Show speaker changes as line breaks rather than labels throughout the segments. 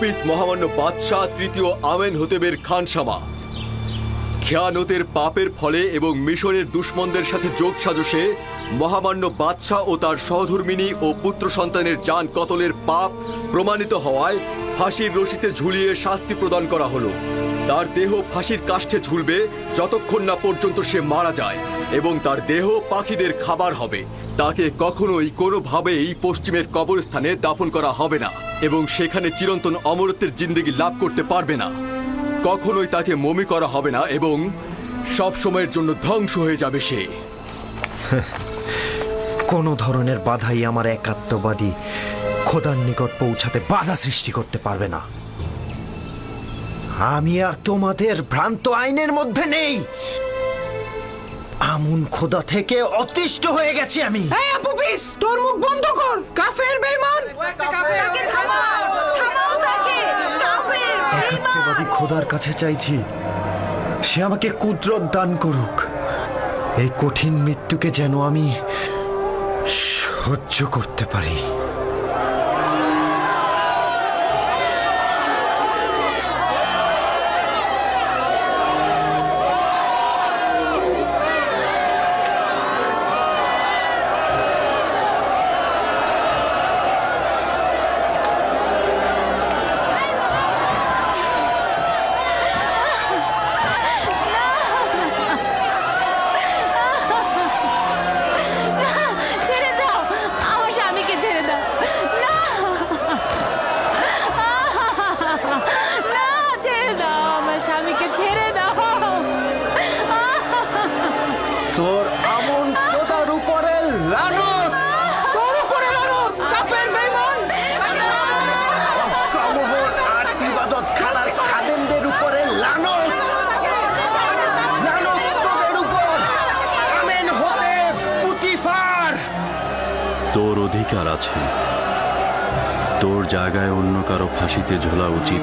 আপুপিস মহামান্য বাদশাহ তৃতীয় আমেন হতেবের খানসামা। খেয়ানতের পাপের ফলে এবং মিশরের দুশ্মনদের সাথে যোগ সাজসে মহামান্য বাদশাহ ও তার সহধর্মিনী ও পুত্র সন্তানের যান কতলের পাপ প্রমাণিত হওয়ায় ফাঁসির রশিতে ঝুলিয়ে শাস্তি প্রদান করা হলো। তার দেহ ফাঁসির কাষ্ঠে ঝুলবে যতক্ষণ না পর্যন্ত সে মারা যায়। এবং তার দেহ পাখিদের খাবার হবে। তাকে কখনোই কোনোভাবেই পশ্চিমের কবরস্থানে দাফন করা হবে না এবং সেখানে চিরন্তন অমরত্বের জিন্দগি লাভ করতে পারবে না। কখনোই তাকে মমি করা হবে না এবং সব সময়ের জন্য ধ্বংস হয়ে যাবে সে।
কোনো ধরনের বাধাই আমার একাত্মবাদী খোদার নিকট পৌঁছাতে বাধা সৃষ্টি করতে পারবে না। আমি আর তোমাদের ভ্রান্ত আইনের মধ্যে নেই। আমুন খোদা থেকে অতিষ্ঠ হয়ে গেছি আমি।
এই আপুপিস তোর মুখ বন্ধ কর। কাফের বেঈমান।
তাকে থামাও থামাও তাকে। কাফের
একাত্মবাদী খোদার কাছে চাইছি। সে আমাকে কুদরত দান করুক। এই কঠিন মৃত্যুকে যেন আমি সহ্য করতে পারি।
ঝোলা উচিত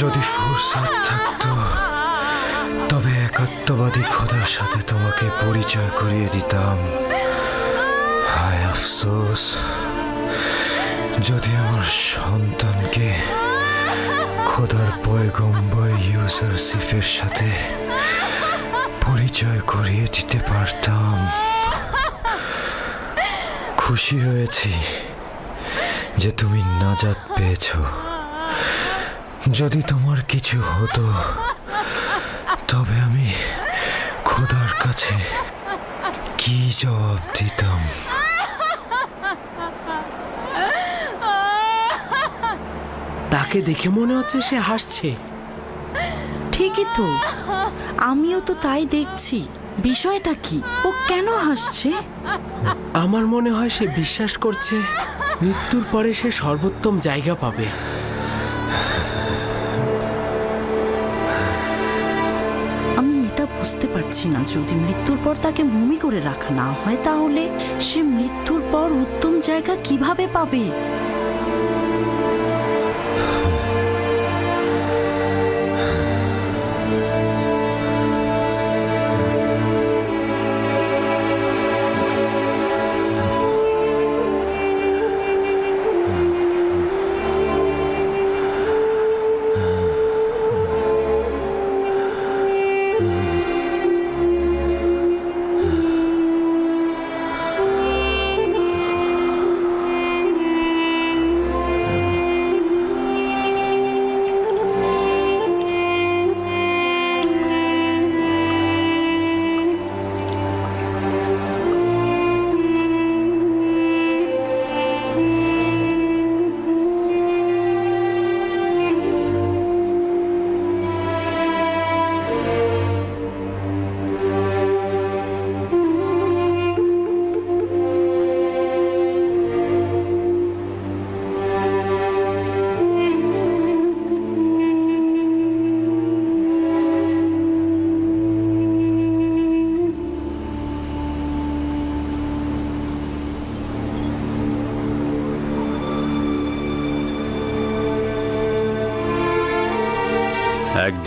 যদি ফুরসত থাকতো তবে একাত্মবাদী খোদার সাথে তোমাকে পরিচয় করিয়ে দিতাম। হায় আফসোস। যদি আমার সন্তানকে খোদার পয়গম্বর ইউজার সিফের সাথে পরিচয় করিয়ে দিতে পারতাম। খুশি হয়েছি যে তুমি নাজাত পেয়েছ। যদি তোমার কিছু হতো তবে আমি খোদার কাছে কি জবাব দিতাম?
তাকে দেখে মনে হচ্ছে সে হাসছে।
ঠিকই তো। আমিও তো তাই দেখছি। বিষয়টা কি? ও কেন হাসছে?
আমার মনে হয় সে বিশ্বাস করছে মৃত্যুর পরে সে সর্বোত্তম জায়গা পাবে।
না যদি মৃত্যুর পর তাকে মমি করে রাখা না হয় তাহলে সে মৃত্যুর পর উত্তম জায়গা কীভাবে পাবে?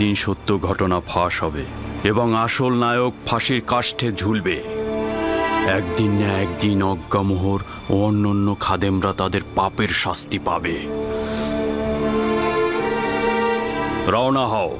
একদিন সত্য ঘটনা ফাঁস হবে এবং আসল নায়ক ফাঁসির কাষ্ঠে ঝুলবে। একদিন না একদিন অজ্ঞামোহর ও অন্যান্য খাদেমরা তাদের পাপের শাস্তি পাবে। রওনা হও।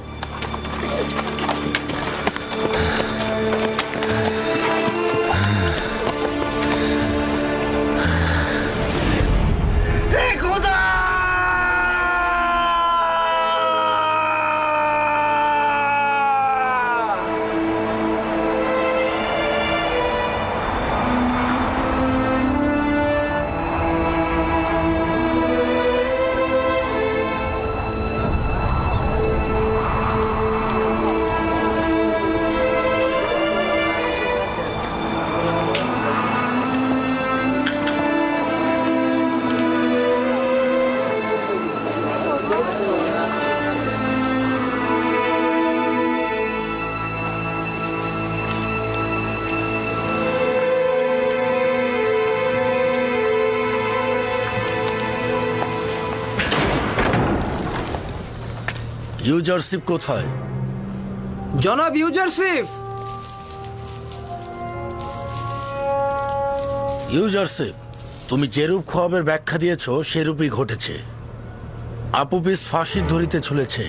ইউজারশিপ কোথায়?
জনাব ইউজারশিপ!
ইউজারশিপ তুমি যেরূপ খোয়াবের ব্যাখ্যা দিয়েছ সেরূপই ঘটেছে। আপু আপুপিস ফাঁসির ধরিতে ঝুলেছে।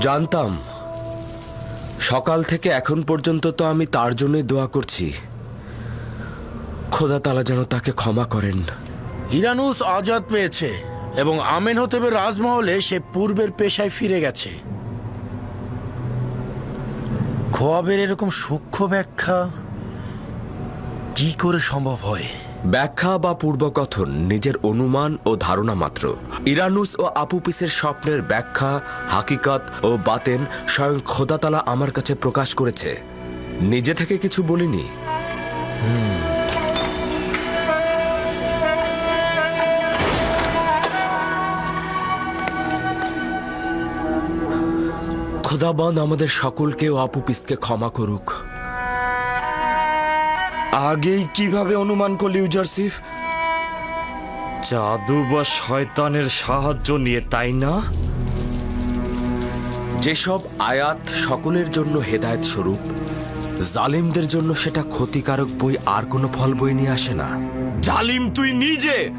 জানতাম সকাল থেকে এখন পর্যন্ত তো আমি তার জন্যই দোয়া করছি। খোদা তালা যেন তাকে ক্ষমা করেন।
ইরানুস আজাদ পেয়েছে এবং আমেন হতেবের রাজমহলে সে পূর্বের পেশায় ফিরে গেছে। খোয়াবের এরকম সূক্ষ্ম ব্যাখ্যা কি করে সম্ভব হয়?
ব্যাখ্যা বা পূর্বকথন নিজের অনুমান ও ধারণা মাত্র। ইরানুস ও আপুপিসের স্বপ্নের ব্যাখ্যা হাকিকাত ও বাতেন স্বয়ং খোদাতালা আমার কাছে প্রকাশ করেছে। নিজে থেকে কিছু বলিনি। খোদাবান আমাদের সকলকে ও আপুপিসকে ক্ষমা করুক।
আগেই কীভাবে অনুমান করলি ইউজারসিফ? জাদু বা শয়তানের সাহায্য নিয়ে তাই না?
যেসব আয়াত সকলের জন্য হেদায়েত স্বরূপ জালিমদের জন্য সেটা ক্ষতিকারক বই আর কোনো ফল বই নিয়ে আসে না।
জালিম তুই নিজে!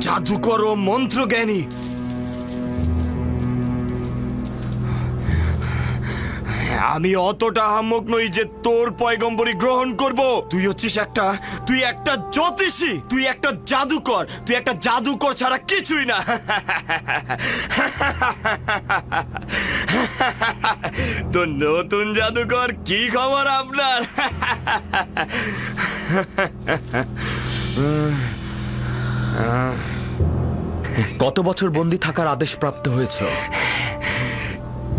জাদুকর ও মন্ত্রজ্ঞানী! আমি অতটা হাম্মক নই যে তোর পয়গম্বরী গ্রহণ করব। তুই হচ্ছিস একটা, তুই একটা জ্যোতিষী, তুই একটা জাদুকর, তুই একটা জাদুকর ছাড়া কিছুই না। তো নতুন জাদুকর কি খবর আপনার?
কত বছর বন্দি থাকার আদেশ প্রাপ্ত হয়েছে?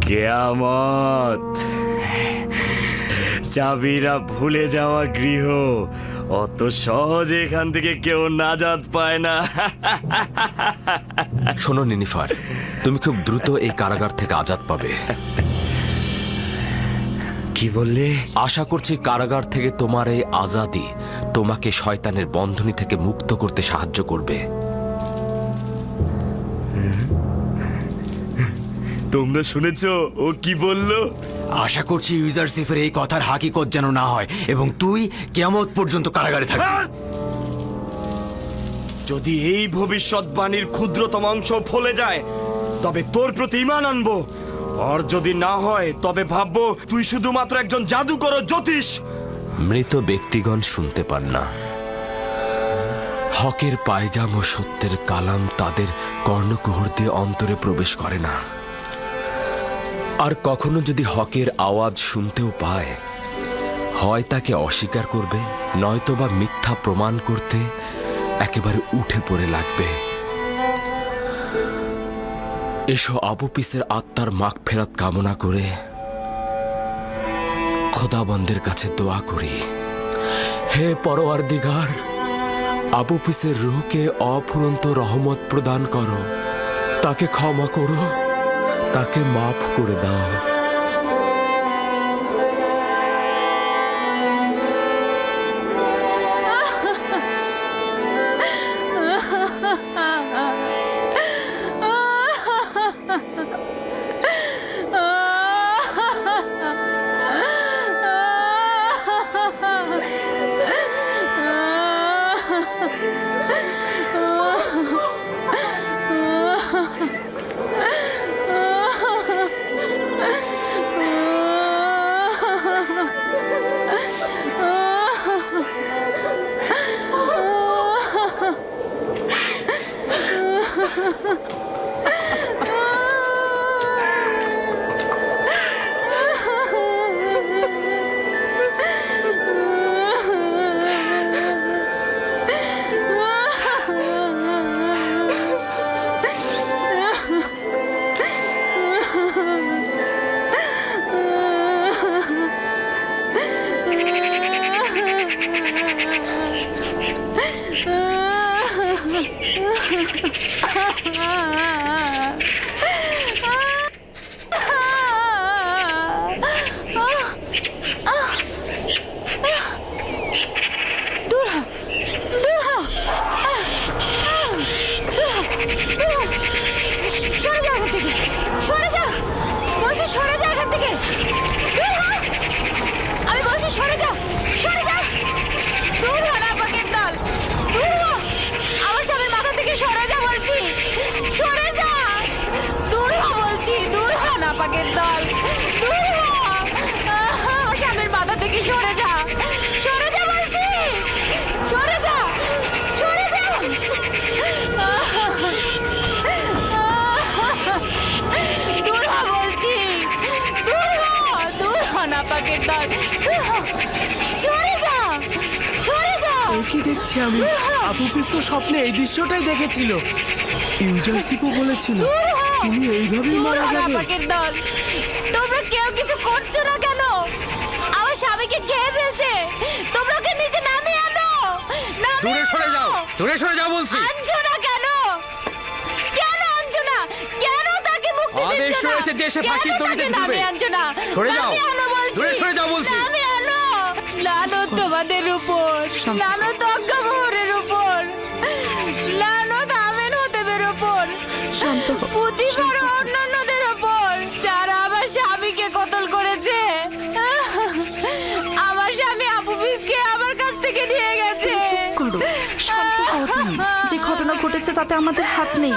কেয়ামত। চাবিরা ভুলে যাওয়া গৃহ অত সহজে এখান থেকে কেউ নাজাত পায় না।
শোনো নিনিফার তুমি খুব দ্রুত এই কারাগার থেকে আজাদ পাবে।
কি বললে?
আশা করছি কারাগার থেকে তোমার এই আজাদি তোমাকে শয়তানের বন্ধনী থেকে মুক্ত করতে সাহায্য করবে।
তোমরা শুনেছ? ও কি বলল?
আশা করছি ইউজারসিফের এই কথার হাকিকত যেন না হয় এবং তুই কেমত পর্যন্ত কারাগারে থাকবি।
যদি এই ভবিষ্যৎবাণীর ক্ষুদ্রতম অংশ ফলে যায় তবে তোর প্রতি ইমান আনব। আর যদি না হয় তবে ভাববো তুই শুধুমাত্র একজন জাদুকর ও জ্যোতিষ।
মৃত ব্যক্তিগণ শুনতে পান না। হকের পায়গাম ও সত্যের কালাম তাদের কর্ণকুহর দিয়ে অন্তরে প্রবেশ করে না। আর কখনো যদি হকের আওয়াজ শুনতেও পায়, হয় তাকে অস্বীকার করবে নয়তো বা মিথ্যা প্রমাণ করতে একেবারে উঠে পড়ে লাগবে। এসো আবুপিসের আত্মার মাখ ফেরত কামনা করে খোদাবন্দের কাছে দোয়া করি। হে পরোয়ার দিগার আবু পিসের রুহকে অফুরন্ত রহমত প্রদান করো। তাকে ক্ষমা করো। তাকে মাফ করে দাও।
কি দেখছি আমি? আপু পিস তো স্বপ্নে এই দৃশ্যটাই দেখেছিল। ইউজারশিপও বলেছিল তুমি এইভাবেই মারা যাবে।
দল। তোমরা কেউ কিছু করছ না কেন? আমার স্বামীকে খেয়ে ফেলছে। তোমরা ওকে নিচে নামিয়ে আনো।
দূরে সরে যাও দূরে সরে যাও বলছি।
আনছো না কেন? কেন আনছো না? কেন তাকে মুক্তি
আদেশ
দিচ্ছ না?
রয়েছে যে সে ফাঁসির দড়িতে ঝুলবে।
না?
সরে যাও। দূরে সরে যাও বলছি।
নামিয়ে আনো লানো তোমাদের উপর লানো তজ্ঞামোহরের উপর লানো দামেন হতেবের উপর।
শান্ত হও,
পুঁতি বড় অন্যান্যদের উপর যারা আমার স্বামীকে কতল করেছে। আমার স্বামী আপু পিসকে আমার কাছ থেকে নিয়ে গেছে।
যে ঘটনা ঘটেছে তাতে আমাদের হাত নেই।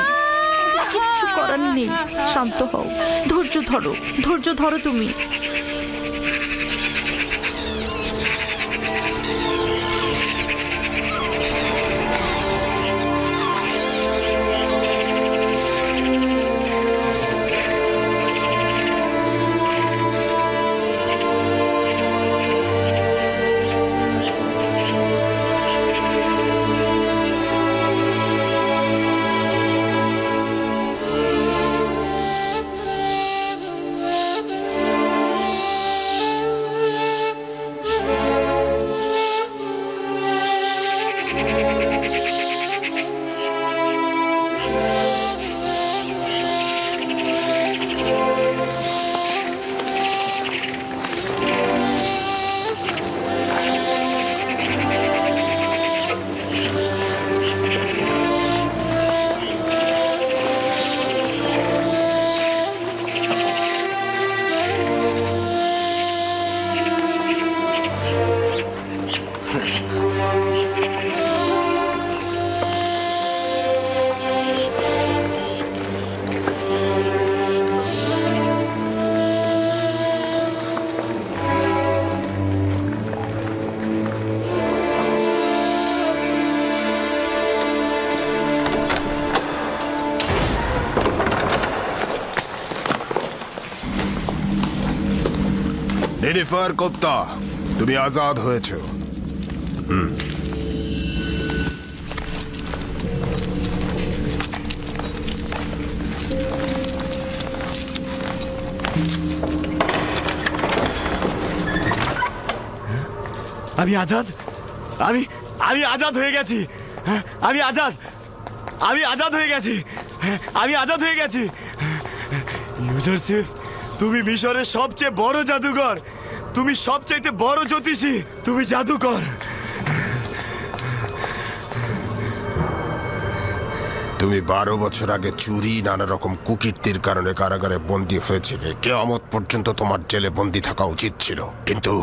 কিচ্ছু করার নেই। শান্ত হও। ধৈর্য ধরো। ধৈর্য ধরো তুমি।
নিরিফার কোপ্তা তুমি আজাদ হয়েছো।
আমি আজাদ? আমি আমি আজাদ হয়ে গেছি। হ্যাঁ, আমি আজাদ। আমি আজাদ হয়ে গেছি। হ্যাঁ, আমি আজাদ হয়ে গেছি। ইউজারশিপ? তুমি মিশরের সবচেয়ে বড় জাদুঘর। তুমি সবচাইতে বড় জ্যোতিষী। তুমি জাদুকর।
তুমি বারো বছর আগে চুরি নানা রকম কুকীর্তির কারণে কারাগারে বন্দী হয়েছিলে। কেয়ামত পর্যন্ত তোমার জেলে বন্দী থাকা উচিত ছিল। কিন্তু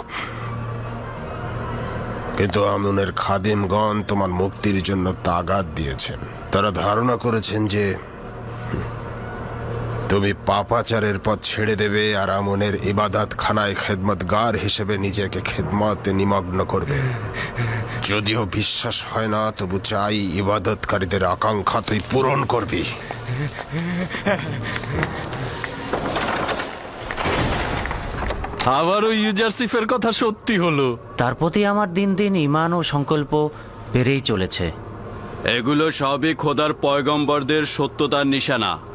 কিন্তু আমুনের খাদিমগণ তোমার মুক্তির জন্য তাগাদ দিয়েছেন। তারা ধারণা করেছেন যে
পাপাচারের পথ ছেড়ে দেবে আর আমনের ইবাদত খানায় খেদমতগার হিসেবে নিজেকে খেদমতে নিমগ্ন করবে। যদিও বিশ্বাস হয় না তবু চাই ইবাদতকারীদের আকাঙ্ক্ষা তুই পূরণ করবি।
আবারও ইউজারসিফের কথা সত্যি হলো।
তার প্রতি আমার দিন দিন ইমান ও সংকল্প বেড়েই চলেছে।
এগুলো সবই খোদার পয়গম্বরদের সত্যতার নিশানা।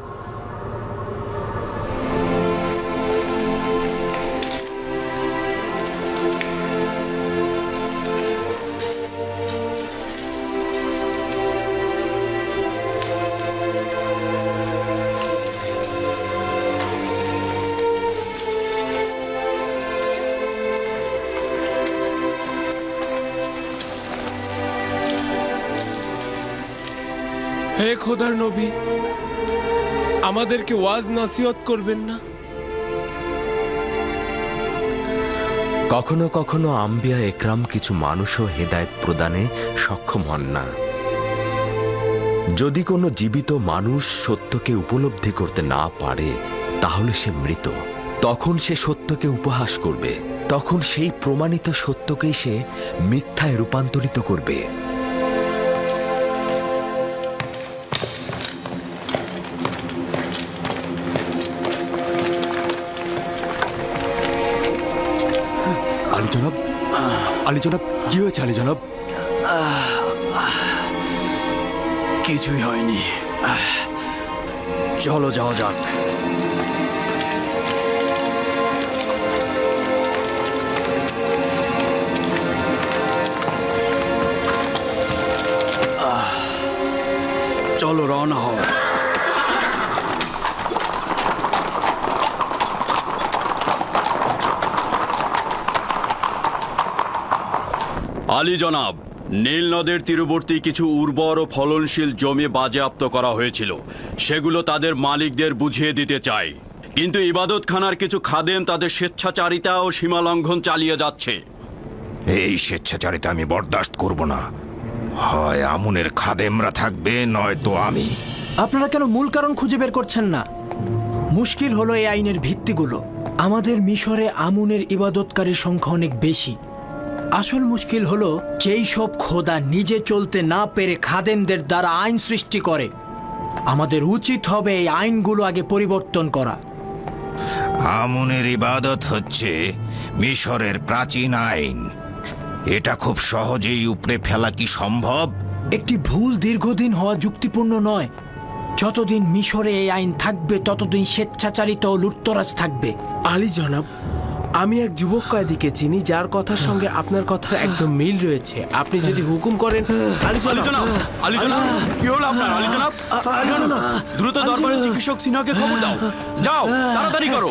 খোদার নবী, আমাদেরকে ওয়াজ নাসিহত করবেন না?
কখনো কখনো আম্বিয়া একরাম কিছু মানুষও হেদায়েত প্রদানে সক্ষম হন না। যদি কোনো জীবিত মানুষ সত্যকে উপলব্ধি করতে না পারে, তাহলে সে মৃত। তখন সে সত্যকে উপহাস করবে। তখন সেই প্রমাণিত সত্যকেই সে মিথ্যায় রূপান্তরিত করবে।
আলী জনাব কি হয়েছে আলী জনাব?
কিছুই হয়নি। চলো যাওয়া যাক। চলো রওনা হও আলী জনাব নীল নদের তীরবর্তী কিছু উর্বর ও ফলনশীল জমি বাজেয়াপ্ত করা হয়েছিল। সেগুলো তাদের মালিকদের বুঝিয়ে দিতে চাই। কিন্তু ইবাদতখানার কিছু খাদেম তাদের স্বেচ্ছাচারিতা ও সীমালঙ্ঘন চালিয়ে যাচ্ছে।
এই স্বেচ্ছাচারিতা আমি বরদাস্ত করব না। হয় আমুনের খাদেমরা থাকবে নয়তো আমি।
আপনারা কেন মূল কারণ খুঁজে বের করছেন না? মুশকিল হলো এই আইনের ভিত্তিগুলো। আমাদের মিশরে আমুনের ইবাদতকারীর সংখ্যা অনেক বেশি। আসল মুশকিল হলো যেই সব খোদা নিজে চলতে না পেরে খাদেমদের দ্বারা আইন সৃষ্টি করে। আমাদের উচিত হবে এই আইনগুলো আগে পরিবর্তন করা।
আমনের ইবাদত হচ্ছে মিশরের প্রাচীন আইন। এটা খুব সহজেই উপড়ে ফেলা কি সম্ভব?
একটি ভুল দীর্ঘদিন হওয়া যুক্তিপূর্ণ নয়। যতদিন মিশরে এই আইন থাকবে ততদিন স্বেচ্ছাচারিত ও লুটতরাজ থাকবে।
আলী জনাব আমি এক যুবক কয়েদিকে চিনি যার কথার সঙ্গে আপনার কথার একদম মিল রয়েছে। আপনি যদি হুকুম করেন আলী
আলী
জনাব
জনাব আলী জনাব কি হলো আপনার? আলী জনাব দ্রুত দরবারে চিকিৎসক সিনহাকে খবর দাও। যাও তাড়াতাড়ি করো।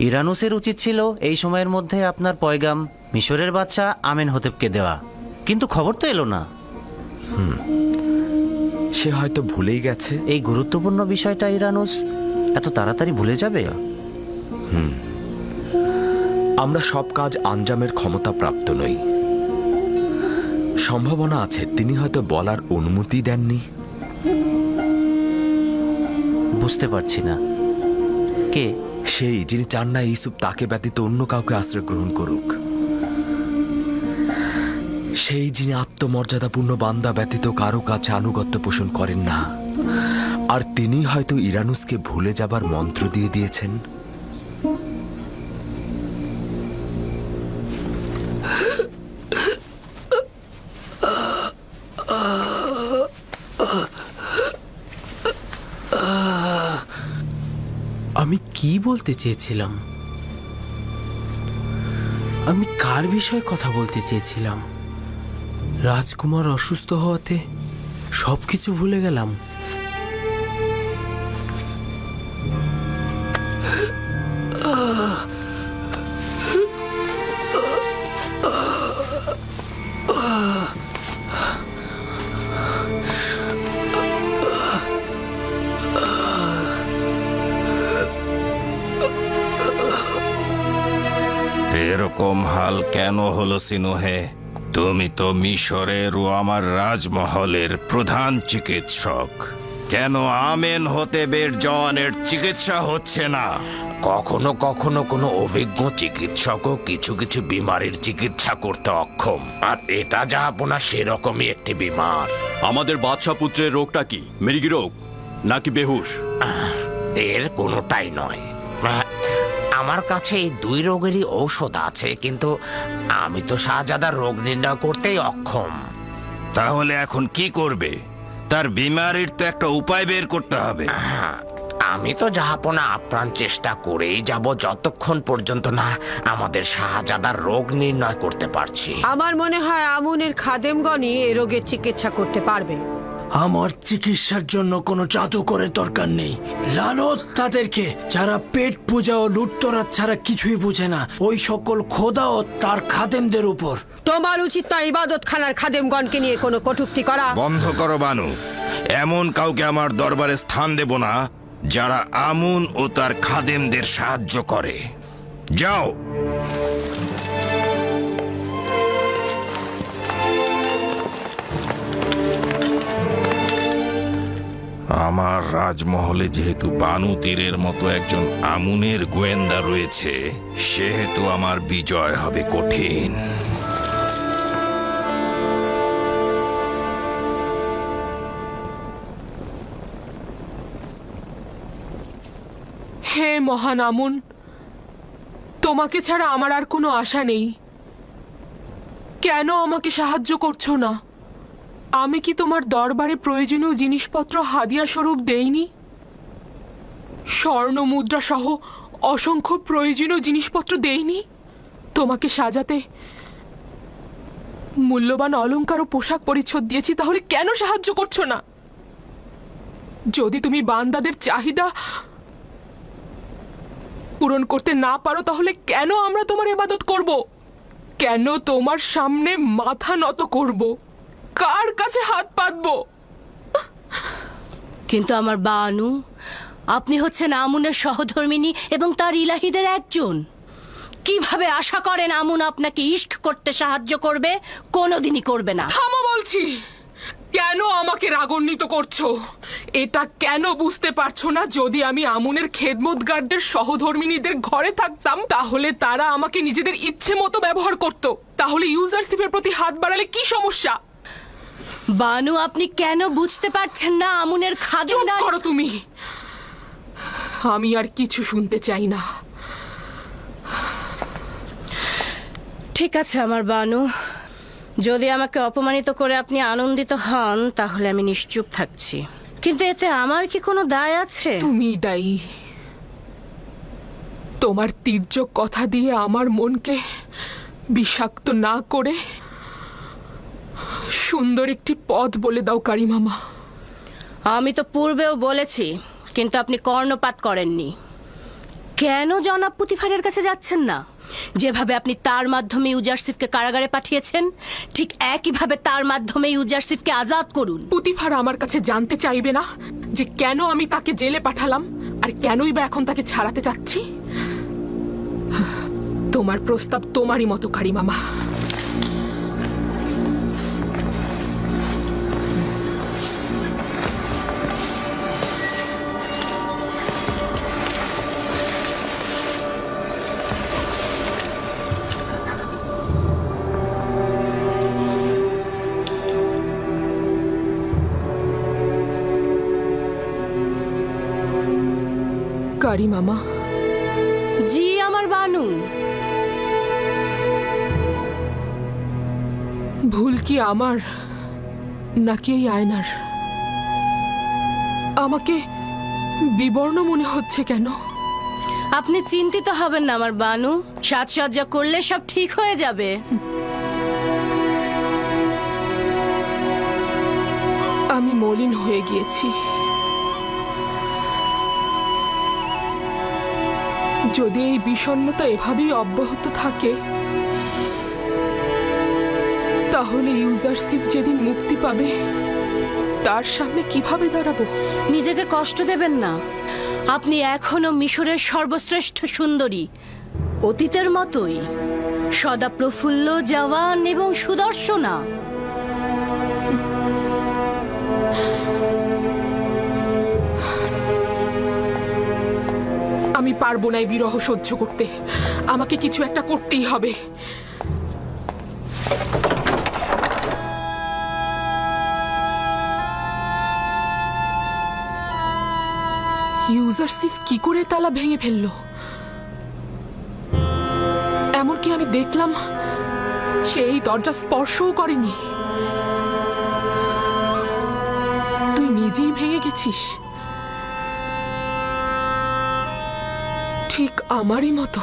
ইরানুসের উচিত ছিল এই সময়ের মধ্যে আপনার পয়গাম মিশরের বাদশা আমেন হতেবকে দেওয়া। কিন্তু খবর তো এলো না।
সে হয়তো ভুলেই গেছে।
এই গুরুত্বপূর্ণ বিষয়টা ইরানুস এত তাড়াতাড়ি ভুলে যাবে?
আমরা সব কাজ আঞ্জামের ক্ষমতা প্রাপ্ত নই। সম্ভাবনা আছে তিনি হয়তো বলার অনুমতি দেননি।
বুঝতে পারছি না। কে?
সেই যিনি চান না ইউসুফ তাকে ব্যতীত অন্য কাউকে আশ্রয় গ্রহণ করুক। সেই যিনি আত্মমর্যাদাপূর্ণ বান্দা ব্যতীত কারও কাছে আনুগত্য পোষণ করেন না। আর তিনি হয়তো ইরানুসকে ভুলে যাবার মন্ত্র দিয়ে দিয়েছেন।
বলতে চেয়েছিলাম। আমি কার বিষয়ে কথা বলতে চেয়েছিলাম? রাজকুমার অসুস্থ হওয়াতে সবকিছু ভুলে গেলাম।
এরকম হাল কেন হলো সিনুহে? তুমি তো মিশরের ও আমার রাজমহলের প্রধান চিকিৎসক। কেন আমেন হতে বের জওয়ানের চিকিৎসা হচ্ছে না?
কখনো কখনো কোনো অভিজ্ঞ চিকিৎসকও কিছু কিছু বিমারির চিকিৎসা করতে অক্ষম। আর এটা যা আপনার সেরকমই একটি বিমার।
আমাদের বাদশা পুত্রের রোগটা কি? মৃগী রোগ? নাকি বেহুশ?
এর কোনোটাই নয়। আমার কাছে এই দুই রোগেরই ঔষধ আছে কিন্তু আমি তো শাহজাদার রোগ নির্ণয় করতেই অক্ষম।
তাহলে এখন কি করবে? তার বিমারির তো একটা উপায় বের করতে হবে।
হ্যাঁ, আমি তো যাহাপনা আপ্রাণ চেষ্টা করেই যাব যতক্ষণ পর্যন্ত না আমাদের শাহজাদার রোগ নির্ণয় করতে পারছি।
আমার মনে হয় আমুনের খাদেমগণই এ রোগের চিকিৎসা করতে পারবে।
আমার চিকিৎসার জন্য কোনো জাদুকরের দরকার নেই। লালত তাদেরকে যারা পেট পূজা ও লুটতরাত ছাড়া কিছুই বুঝে না ওই সকল খোদা ও তার খাদেমদের উপর।
তোমার উচিত না ইবাদত খানার খাদেমগণকে নিয়ে কোনো কটূক্তি করা।
বন্ধ করো বানু। এমন কাউকে আমার দরবারে স্থান দেব না যারা আমুন ও তার খাদেমদের সাহায্য করে। যাও। আমার রাজমহলে যেহেতু বানু তীরের মতো একজন আমুনের গোয়েন্দা রয়েছে, সেহেতু আমার বিজয় হবে কঠিন।
হে মহান আমুন, তোমাকে ছাড়া আমার আর কোনো আশা নেই। কেন আমাকে সাহায্য করছ না? আমি কি তোমার দরবারে প্রয়োজনীয় জিনিসপত্র হাদিয়া স্বরূপ দেইনি? স্বর্ণ মুদ্রা সহ অসংখ্য প্রয়োজনীয় জিনিসপত্র দেইনি? তোমাকে সাজাতে মূল্যবান অলংকার ও পোশাক পরিচ্ছদ দিয়েছি, তাহলে কেন সাহায্য করছ না? যদি তুমি বান্দাদের চাহিদা পূরণ করতে না পারো, তাহলে কেন আমরা তোমার ইবাদত করব? কেন তোমার সামনে মাথা নত করব? কার কাছে হাত পাতবো?
কিন্তু আমার বানু আপনি হচ্ছেন আমুনের সহধর্মিনী এবং তার ইলাহিদের একজন। কীভাবে আশা করেন আমুন আপনাকে ইশক করতে সাহায্য করবে? কোনোদিনই করবে না।
থামো বলছি। কেন আমাকে রাগান্বিত করছ? এটা কেন বুঝতে পারছ না যদি আমি আমুনের খেদমতগারদের সহধর্মিনীদের ঘরে থাকতাম তাহলে তারা আমাকে নিজেদের ইচ্ছে মতো ব্যবহার করত। তাহলে ইউজারশিপের প্রতি হাত বাড়ালে কি সমস্যা?
বানু আপনি কেন বুঝতে পারছেন না আমুনের
চুপ করো তুমি। আমি আর কিছু শুনতে চাই না।
ঠিক আছে আমার বানু। যদি আমাকে অপমানিত করে আপনি আনন্দিত হন তাহলে আমি নিশ্চুপ থাকছি। কিন্তু এতে আমার কি কোনো দায় আছে?
তুমি দায়ী। তোমার তীর্যক কথা দিয়ে আমার মনকে বিষাক্ত না করে সুন্দর একটি পথ বলে দাও কারি মামা।
আমি তো পূর্বেও বলেছি কিন্তু আপনি কর্ণপাত করেননি। কেন জনাব পুতিফারের কাছে যাচ্ছেন না? যেভাবে আপনি তার মাধ্যমে ইউজারসিফকে কারাগারে পাঠিয়েছেন ঠিক একইভাবে তার মাধ্যমে ইউজারসিফকে আজাদ করুন।
পুতিফার আমার কাছে জানতে চাইবে না যে কেন আমি তাকে জেলে পাঠালাম আর কেনই বা এখন তাকে ছাড়াতে চাচ্ছি? তোমার প্রস্তাব তোমারই মতো কারি মামা। কারি মামা
জি আমার বানু।
ভুল কি আমার নাকি এই আয়নার? আমাকে বিবর্ণ মনে হচ্ছে কেন?
আপনি চিন্তিত হবেন না আমার বানু। সাজসজ্জা করলে সব ঠিক হয়ে যাবে।
আমি মলিন হয়ে গিয়েছি। যদি এই বিষণ্ণতা এভাবেই অব্যাহত থাকে, তাহলে ইউজারশিপ যেদিন মুক্তি পাবে, তার সামনে কীভাবে দাঁড়াবো?
নিজেকে কষ্ট দেবেন না। আপনি এখনও মিশরের সর্বশ্রেষ্ঠ সুন্দরী। অতীতের মতোই, সদা প্রফুল্ল, জওয়ান এবং সুদর্শনা।
পারব না এই বিরহ সহ্য করতে। আমাকে কিছু একটা করতেই হবে। ইউজারসিফ কি করে তালা ভেঙে ফেলল? এমনকি আমি দেখলাম, সে এই দরজা স্পর্শও করেনি। তুই নিজেই ভেঙে গেছিস। ঠিক আমারই মতো